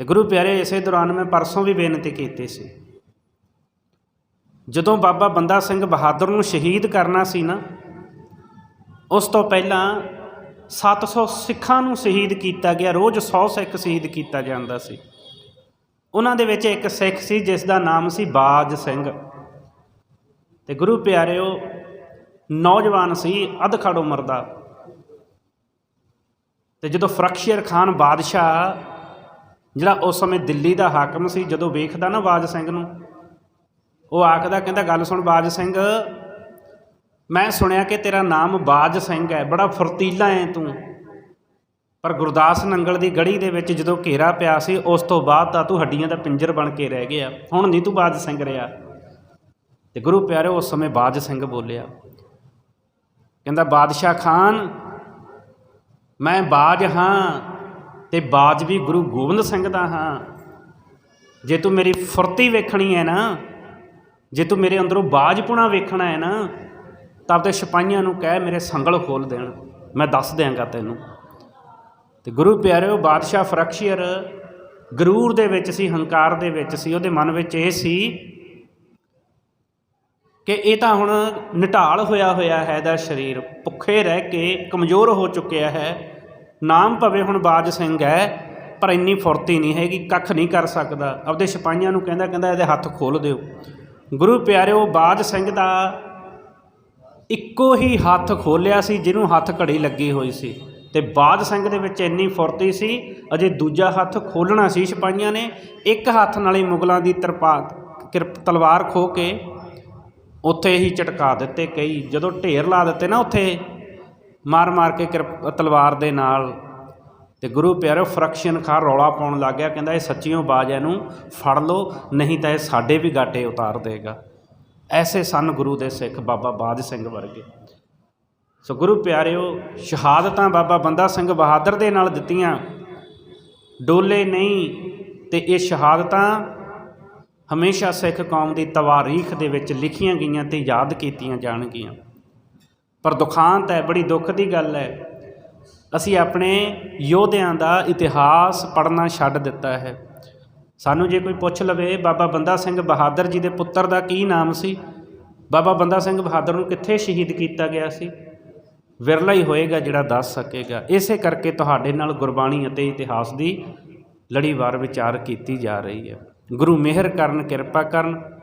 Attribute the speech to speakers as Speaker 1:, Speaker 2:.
Speaker 1: ਤੇ ਗੁਰੂ ਪਿਆਰੇ, ਇਸੇ ਦੌਰਾਨ ਮੈਂ ਪਰਸੋਂ ਵੀ ਬੇਨਤੀ ਕੀਤੀ ਸੀ। ਜਦੋਂ ਬਾਬਾ ਬੰਦਾ ਸਿੰਘ ਬਹਾਦਰ ਨੂੰ ਸ਼ਹੀਦ ਕਰਨਾ ਸੀ ਨਾ, ਉਸ ਤੋਂ ਪਹਿਲਾਂ 700 ਸਿੱਖਾਂ ਨੂੰ ਸ਼ਹੀਦ ਕੀਤਾ ਗਿਆ, ਰੋਜ਼ 100 ਸਿੱਖ ਸ਼ਹੀਦ ਕੀਤਾ ਜਾਂਦਾ ਸੀ। ਉਹਨਾਂ ਦੇ ਵਿੱਚ ਇੱਕ ਸਿੱਖ ਸੀ, ਜਿਸ ਦਾ ਨਾਮ ਸੀ ਬਾਜ ਸਿੰਘ। ਤੇ ਗੁਰੂ ਪਿਆਰਿਓ, ਨੌਜਵਾਨ ਸੀ, ਅਧਖੜ ਉਮਰ ਦਾ। ਤੇ ਜਦੋਂ ਫਰਖਸ਼ੀਰ ਖਾਨ ਬਾਦਸ਼ਾਹ ਜਿਹੜਾ ਉਸ ਸਮੇਂ ਦਿੱਲੀ ਦਾ ਹਾਕਮ ਸੀ, ਜਦੋਂ ਵੇਖਦਾ ਨਾ ਬਾਜ ਸਿੰਘ ਨੂੰ, ਉਹ ਆਖਦਾ, ਕਹਿੰਦਾ, ਗੱਲ ਸੁਣ ਬਾਜ ਸਿੰਘ, ਮੈਂ ਸੁਣਿਆ ਕਿ ਤੇਰਾ ਨਾਮ ਬਾਜ ਸਿੰਘ ਹੈ, ਬੜਾ ਫੁਰਤੀਲਾ ਹੈ ਤੂੰ। ਪਰ ਗੁਰਦਾਸ ਨੰਗਲ ਦੀ ਗੜੀ ਦੇ ਵਿੱਚ ਜਦੋਂ ਘੇਰਾ ਪਿਆ ਸੀ, ਉਸ ਤੋਂ ਬਾਅਦ ਤਾਂ ਤੂੰ ਹੱਡੀਆਂ ਦਾ ਪਿੰਜਰ ਬਣ ਕੇ ਰਹਿ ਗਿਆ, ਹੁਣ ਨਹੀਂ ਤੂੰ ਬਾਜ ਸਿੰਘ ਰਿਹਾ। ਤੇ ਗੁਰੂ ਪਿਆਰਿਓ, ਉਸ ਸਮੇਂ ਬਾਜ ਸਿੰਘ ਬੋਲਿਆ, ਕਹਿੰਦਾ, ਬਾਦਸ਼ਾਹ ਖਾਨ, ਮੈਂ ਬਾਜ ਹਾਂ ਤੇ ਬਾਜ ਵੀ ਗੁਰੂ ਗੋਬਿੰਦ ਸਿੰਘ ਦਾ ਹਾਂ। ਜੇ ਤੂੰ ਮੇਰੀ ਫੁਰਤੀ ਵੇਖਣੀ ਹੈ ਨਾ, ਜੇ ਤੂੰ ਮੇਰੇ ਅੰਦਰੋਂ ਬਾਜਪੁਣਾ ਵੇਖਣਾ ਹੈ ਨਾ ਤਾਂ ਆਪਦੇ ਸਿਪਾਹੀਆਂ ਨੂੰ ਕਹਿ ਮੇਰੇ ਸੰਗਲ ਖੋਲ ਦੇਣ, ਮੈਂ ਦੱਸ ਦਿਆਂਗਾ ਤੈਨੂੰ। ਤੇ ਗੁਰੂ ਪਿਆਰਿਓ, ਬਾਦਸ਼ਾਹ ਫਰਕਸ਼ੀਅਰ ਗਰੂਰ ਦੇ ਵਿੱਚ ਸੀ, ਹੰਕਾਰ ਦੇ ਵਿੱਚ ਸੀ, ਉਹਦੇ ਮਨ ਵਿੱਚ ਇਹ ਸੀ ਕਿ ਇਹ ਤਾਂ ਹੁਣ ਨਿਟਾਲ ਹੋਇਆ ਹੋਇਆ ਹੈ, ਇਹਦਾ ਸਰੀਰ ਭੁੱਖੇ ਰਹਿ ਕੇ ਕਮਜ਼ੋਰ ਹੋ ਚੁੱਕਿਆ ਹੈ। ਨਾਮ ਭਵੇ ਹੁਣ ਬਾਜ ਸਿੰਘ ਹੈ, ਪਰ ਇੰਨੀ ਫੁਰਤੀ ਨਹੀਂ ਹੈਗੀ, ਕੱਖ ਨਹੀਂ ਕਰ ਸਕਦਾ। ਆਪਦੇ ਸਿਪਾਹੀਆਂ ਨੂੰ ਕਹਿੰਦਾ ਕਹਿੰਦਾ ਇਹਦੇ ਹੱਥ ਖੋਲ ਦਿਓ। ਗੁਰੂ ਪਿਆਰਿਓ, ਬਾਜ ਸਿੰਘ ਦਾ ਇੱਕੋ ਹੀ ਹੱਥ ਖੋਲਿਆ ਸੀ, ਜਿਹਨੂੰ ਹੱਥ ਘੜੀ ਲੱਗੀ ਹੋਈ ਸੀ। ਤੇ ਬਾਜ ਸਿੰਘ ਦੇ ਵਿੱਚ ਇੰਨੀ ਫੁਰਤੀ ਸੀ, ਅਜੇ ਦੂਜਾ ਹੱਥ ਖੋਲਣਾ ਸੀ ਸਿਪਾਹੀਆਂ ਨੇ, ਇੱਕ ਹੱਥ ਨਾਲ ਹੀ ਮੁਗਲਾਂ ਦੀ ਤਰਪਾ ਕਿਰਪ ਤਲਵਾਰ ਖੋ ਕੇ ਉੱਥੇ ਹੀ ਝਟਕਾ ਦਿੱਤੇ ਕਈ। ਜਦੋਂ ਢੇਰ ਲਾ ਦਿੱਤੇ ਨਾ ਉੱਥੇ ਮਾਰ ਮਾਰ ਕੇ ਕਿਰਪ ਤਲਵਾਰ ਦੇ ਨਾਲ ਤੇ ਗੁਰੂ ਪਿਆਰਿਓ ਫਰਕਸ਼ਨ ਖਾਨ ਰੌਲਾ ਪਾਉਣ ਲੱਗ ਗਿਆ, ਕਹਿੰਦਾ ਇਹ ਸੱਚੀਓ ਬਾਜ ਇਹਨੂੰ ਫੜ ਲਓ, ਨਹੀਂ ਤਾਂ ਇਹ ਸਾਡੇ ਵੀ ਗਾਟੇ ਉਤਾਰ ਦੇਗਾ। ਐਸੇ ਸਨ ਗੁਰੂ ਦੇ ਸਿੱਖ ਬਾਬਾ ਬਾਜ ਸਿੰਘ ਵਰਗੇ। ਸੋ ਗੁਰੂ ਪਿਆਰਿਓ, ਸ਼ਹਾਦਤਾਂ ਬਾਬਾ ਬੰਦਾ ਸਿੰਘ ਬਹਾਦਰ ਦੇ ਨਾਲ ਦਿੱਤੀਆਂ। ਡੋਲੇ ਨਹੀਂ ਤੇ ਇਹ ਸ਼ਹਾਦਤਾਂ ਹਮੇਸ਼ਾ ਸਿੱਖ ਕੌਮ ਦੀ ਤਵਾਰੀਖ ਦੇ ਵਿੱਚ ਲਿਖੀਆਂ ਗਈਆਂ ਤੇ ਯਾਦ ਕੀਤੀਆਂ ਜਾਣਗੀਆਂ। ਪਰ ਦੁਖਾਂਤ ਹੈ, ਬੜੀ ਦੁੱਖ ਦੀ ਗੱਲ ਹੈ। ਅਸੀਂ ਆਪਣੇ ਯੋਧਿਆਂ ਦਾ ਇਤਿਹਾਸ ਪੜ੍ਹਨਾ ਛੱਡ ਦਿੱਤਾ ਹੈ। ਸਾਨੂੰ ਜੇ ਕੋਈ ਪੁੱਛ ਲਵੇ, ਬਾਬਾ ਬੰਦਾ ਸਿੰਘ ਬਹਾਦਰ ਜੀ ਦੇ ਪੁੱਤਰ ਦਾ ਕੀ ਨਾਮ ਸੀ? ਬਾਬਾ ਬੰਦਾ ਸਿੰਘ ਬਹਾਦਰ ਨੂੰ ਕਿੱਥੇ ਸ਼ਹੀਦ ਕੀਤਾ ਗਿਆ ਸੀ? ਵਿਰਲਾ ਹੀ ਹੋਏਗਾ ਜਿਹੜਾ ਦੱਸ ਸਕੇਗਾ। ਇਸੇ ਕਰਕੇ ਤੁਹਾਡੇ ਨਾਲ ਗੁਰਬਾਣੀ ਅਤੇ ਇਤਿਹਾਸ ਦੀ ਲੜੀਵਾਰ ਵਿਚਾਰ ਕੀਤੀ ਜਾ ਰਹੀ ਹੈ। ਗੁਰੂ ਮਿਹਰ ਕਰਨ, ਕਿਰਪਾ ਕਰਨ।